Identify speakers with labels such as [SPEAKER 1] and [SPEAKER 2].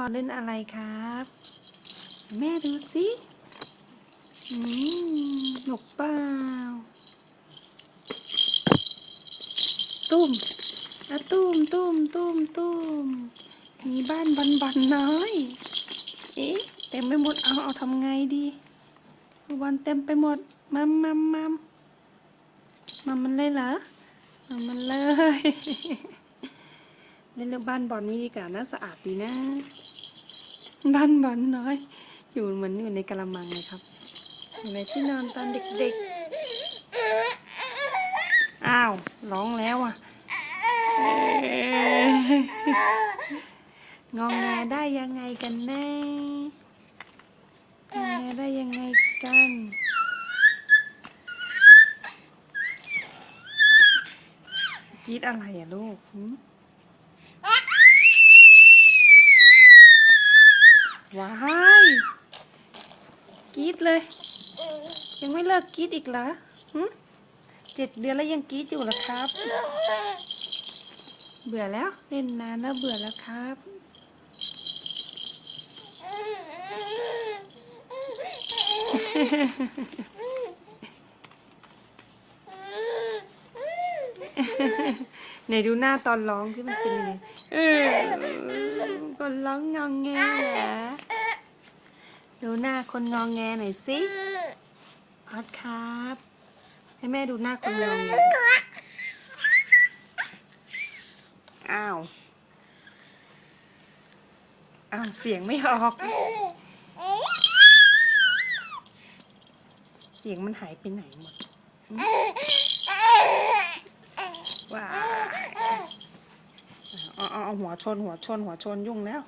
[SPEAKER 1] พอเล่นอะไรครับ แม่ดูสิหนกเปล่า ตุ้มอะตุ้มตุ้มตุ้มตุ้มมีบ้านบอลบอลน้อย เอ๊ะเต็มไปหมดเอาเอาทำไงดีบอลเต็มไปหมดมัมมัมมัมมัมมันเลยเหรอมัมมันเลย เล่นเรื่องบ้านบอลนี่ดีกว่าน่าสะอาดดีนะ บ้านบอลน้อย อยู่เหมือนอยู่ในกระมังเลยครับอยู่ในที่นอนตอนเด็กๆ อ้าวร้องแล้วอะงองแงได้ยังไงกันแน่งองแงได้ยังไงกันกรีดอะไรอะลูก ว้ายกรีดเลย ยังไม่เลิกกรีดอีกเหรอหเจ็ดเดือนแล้วยังกรีดอยู่เหรอครับ เบื่อแล้วเล่นนานแล้วเบื่อแล้วครับ ไหนดูหน้าตอนร้องที่มันเป็นยังไงเออคนร้องงองแงเหรอดูหน้าคนงองแงหน่อยสิออดครับ ให้แม่ดูหน้าคนงองแงอ้าวอ้าวเสียงไม่ออก เสียงมันหายไปไหนหมดหืมว้ายเอา เอาเอาหัวชนหัวชนหัวชนยุ่งแล้ว